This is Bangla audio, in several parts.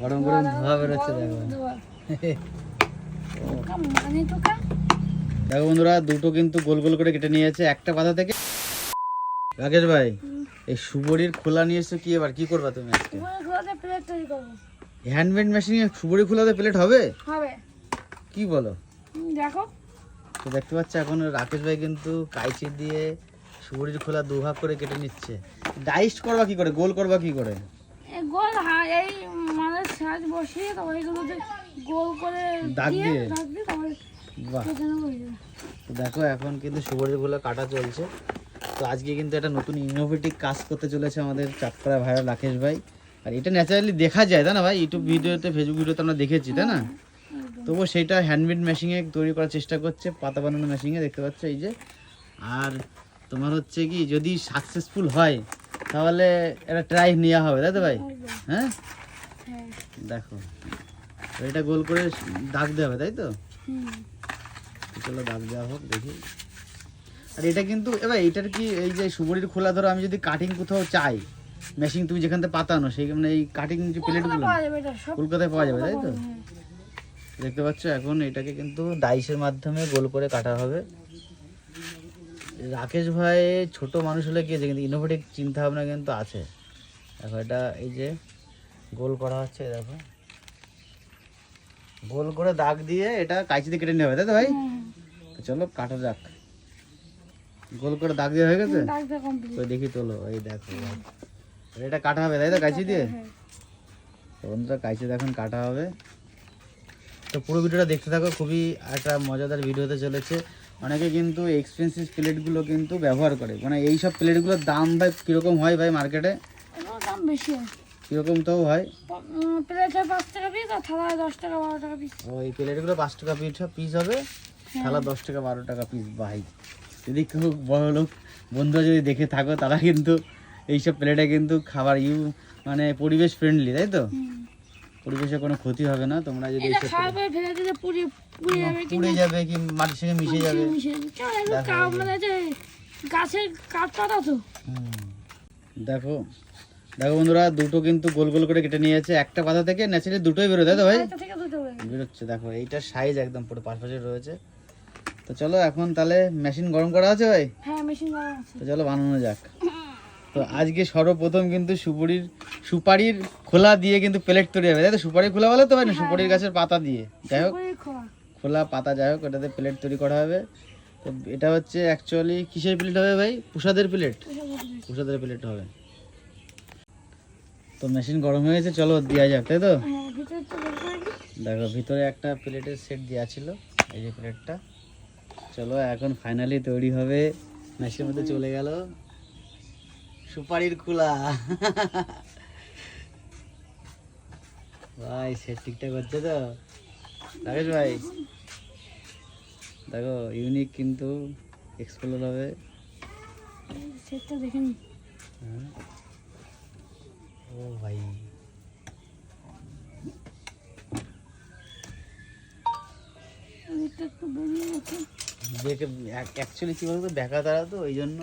গরম গরম ধোয়া বেরোচ্ছে দেখো। মানে দেখো বন্ধুরা দুটো কিন্তু গোল গোল করে কেটে নিয়েছে একটা পাতা থেকে। রাকেশ ভাই এই সুবরির খোলা নিয়ে এসছো কি এবার? কি করবা তুমি আজকে? হ্যান্ডমেড মেশিনে সুবরি খোলাতে প্লেট হবে? হবে। কি বলো? দেখো। তো দেখতে পাচ্ছ এখন রাকেশ ভাই কিন্তু কাইচি দিয়ে সুবরির খোলা দু ভাগ করে কেটে নিচ্ছে। ডাইস্ট করবা কি করে? গোল করবা কি করে? গোল হা- এই মানে সাজ বসিয়ে তারপরে এগুলোতে গোল করে দাগ দিয়ে? দাগ দিয়ে তারপরে বাহ। দেখো এখন কিন্তু সুবরির খোলা কাটা চলছে। তো আজকে কিন্তু একটা নতুন ইনোভেটিভ কাজ করতে চলেছে আমাদের চাঁদপাড়া ভাইরা রাকেশ ভাই। আর এটা ন্যাচারালি দেখা যায় তাই না ভাই? ইউটিউব ভিডিওতে ফেসবুক ভিডিওতে আমরা দেখেছি তাই না? তবুও সেইটা হ্যান্ডমেড মেশিনে তৈরি করার চেষ্টা করছে পাতা বানানো মেশিনে দেখতে পাচ্ছ এই যে। আর তোমার হচ্ছে কি যদি সাকসেসফুল হয় তাহলে এটা ট্রাই নেওয়া হবে তাই তো ভাই? হ্যাঁ হ্যাঁ। দেখো এটা গোল করে দাগ দেওয়া হবে তাই তো? হুম। চলো দাগ দেওয়া হোক দেখি। আর এটা কিন্তু এবার এটার কি এই যে সুবরির খোলা ধরো আমি যদি কাটিং কোথাও চাই মেশিন তুমি যেখান থেকে পাতানো সেইখানে এই কাটিং যে প্লেটগুলো পাওয়া যাবে এটা সব কলকাতায় পাওয়া যাবে তাই তো? হ্যাঁ। দেখতে পাচ্ছ এখন এটাকে কিন্তু ডাইসের মাধ্যমে গোল করে কাটা হবে। রাকেশ ভাই ছোট মানুষ হলে কি আছে কিন্তু ইনোভেটিভ চিন্তা ভাবনা কিন্তু আছে। দেখো এটা এই যে গোল করা হচ্ছে দেখো। গোল করে দাগ দিয়ে এটা কাঁচিতে কেটে নেওয়া হবে তাই তো ভাই। চলো কাটা যাক। গোল করে দাগ দেওয়া হয়ে গেছে? তো দেখি তোলো এই দেখো। এটা কাটা হবে তাই তো কাঁচি দিয়ে? বন্ধুরা কাইচে এখন কাটা হবে। তো পুরো ভিডিওটা দেখতে থাকো খুবই একটা মজাদার ভিডিও হতে চলেছে। অনেকে কিন্তু এক্সপেন্সিভ প্লেটগুলো কিন্তু ব্যবহার করে। মানে এই সব প্লেটগুলোর দাম ভাই কীরকম হয় ভাই মার্কেটে দাম বেশি হয়। কীরকম তো হয়? প্লেটে পাঁচ টাকা পিস আর থালায় দশ টাকা বারো টাকা পিস ওই প্লেটগুলো পাঁচ টাকা পিস পিস হবে? থালা দশ টাকা বারো টাকা পিস ভাই। যদি কেউ বড় লোক বন্ধুরা যদি দেখে থাকো তারা কিন্তু এইসব প্লেটে কিন্তু খাবার ইউ মানে পরিবেশ ফ্রেন্ডলি তাই তো? পরিবেশে কোনো ক্ষতি হবে না তোমরা যদি এইসব পুড়ে যাবে কি মাটির সঙ্গে মিশে যাবে। মানে গাছের তো। দেখো দেখো বন্ধুরা দুটো কিন্তু গোল গোল করে কেটে নিয়ে যাচ্ছে একটা পাতা থেকে ন্যাচারালি দুটোই বেরোয় তাই তো ভাই? হয়ে। বেরোচ্ছে দেখো এইটার সাইজ একদম পুরো পাশাপাশি রয়েছে। তো চলো এখন তাহলে মেশিন গরম করা আছে ভাই? হ্যাঁ মেশিন গরম আছে। তো চলো বানানো যাক। তো আজকে সর্বপ্রথম কিন্তু সুপুরির সুপারির খোলা দিয়ে কিন্তু প্লেট তৈরি হবে। তাই তো? সুপারির খোলা বলে তো ভাই না সুপারির গাছের পাতা দিয়ে। যাই হোক। খোলা পাতা যাই হোক ওটাতে প্লেট তৈরি করা হবে। তো এটা হচ্ছে অ্যাকচুয়ালি কিসের প্লেট হবে ভাই? প্রসাদের প্লেট প্রসাদের প্লেট হবে। তো মেশিন গরম হয়ে গেছে চলো দেওয়া যাক তাই তো? হ্যাঁ। দেখো ভিতরে একটা প্লেটের সেট দেওয়া ছিল এই যে প্লেটটা চলো এখন ফাইনালি তৈরি হবে। মেশিনের মধ্যে চলে গেল। সুপারির খোলা। ভাই সেট ঠিকঠাক হচ্ছে তো? রাকেশ ভাই দেখো ইউনিক কিন্তু এক্সপ্লোর হবে। সেটটা হ্যাঁ। ও ভাই। দেখে অ্যাকচুয়ালি কি বলতো দেখা তারা তো ওই জন্য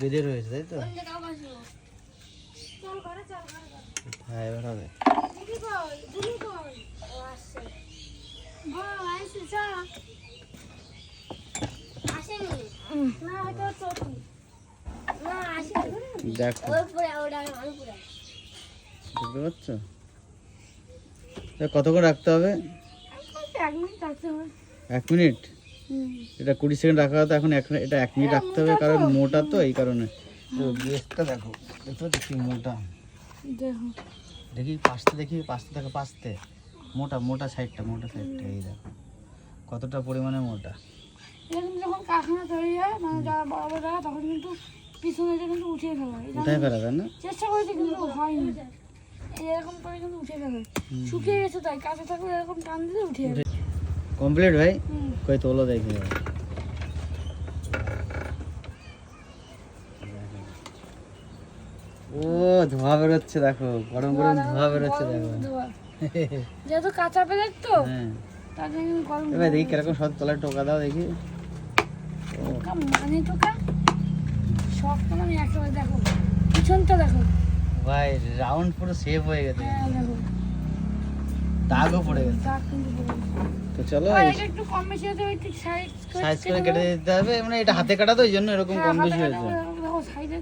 বেঁধে রয়েছে তাই তো। হ্যাঁ এবার হবে। দেখো। ওই পুরা ওটা আমি পুরা। বুঝতে পারছ? তা কতক্ষণ রাখতে হবে? এক মিনিট রাখতে হবে। এক মিনিট? এটা কুড়ি সেকেন্ড রাখা হতো এখন এখন এটা এক মিনিট রাখতে হবে কারণ মোটা তো এই কারণে। ও বেসটা দেখো দেখো দেখি মোটা? দেখো। দেখি পাশতে দেখি পাশতে দেখো পাশতে। মোটা মোটা সাইডটা মোটা সাইডটা এই দেখো। কতটা পরিমাণে মোটা? এরকম যখন কারখানা তৈরি হয় মানে যারা বড় বড় জায়গা তখন কিন্তু পিছনেটা কিন্তু উঠিয়ে ফেলা হয়। এটা ফেলা না? চেষ্টা করেছি কিন্তু হয়নি। এরকম করে কিন্তু উঠে গেল শুকিয়ে গেছে তাই কাঁচা থাকলে এরকম টান দিলে উঠে কমপ্লিট ভাই। কই তোলো দেখি। ও ধোঁয়া বেরোচ্ছে দেখো। গরম গরম ধোঁয়া বেরোচ্ছে দেখো। যেহেতু কাঁচা পেলেট তো হ্যাঁ। এবার দেখি কীরকম সব তলায় টোকা দাও দেখি। মানে টোকা? মানে একেবারে দেখো পিছনটা দেখো। ভাই রাউন্ড পুরো সেভ হয়ে গেছে। হ্যাঁ দেখো। দাগও পড়ে গেছে। দাগ কিন্তু তো চলো একটু কম বেশি হতে একটু সাইজ সাইজ করে কেটে দিতে হবে মানে এটা হাতে কাটা তো এই জন্য এরকম হ্যাঁ, কম বেশি হয়েছে। দেখো সাইজে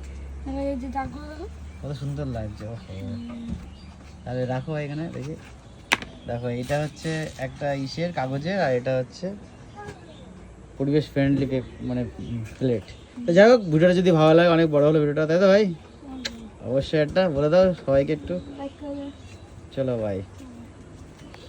এই যে দাগগুলো কত সুন্দর লাগছে ওহো। তাহলে রাখো এখানে দেখি। দেখো এটা হচ্ছে একটা ইসের কাগজের আর এটা হচ্ছে পরিবেশ ফ্রেন্ডলি মানে প্লেট তো যাই হোক ভিডিওটা যদি ভালো লাগে অনেক বড় হলো ভিডিওটা তাই তো ভাই? অবশ্যই একটা বলে দাও সবাইকে একটু। চলো ভাই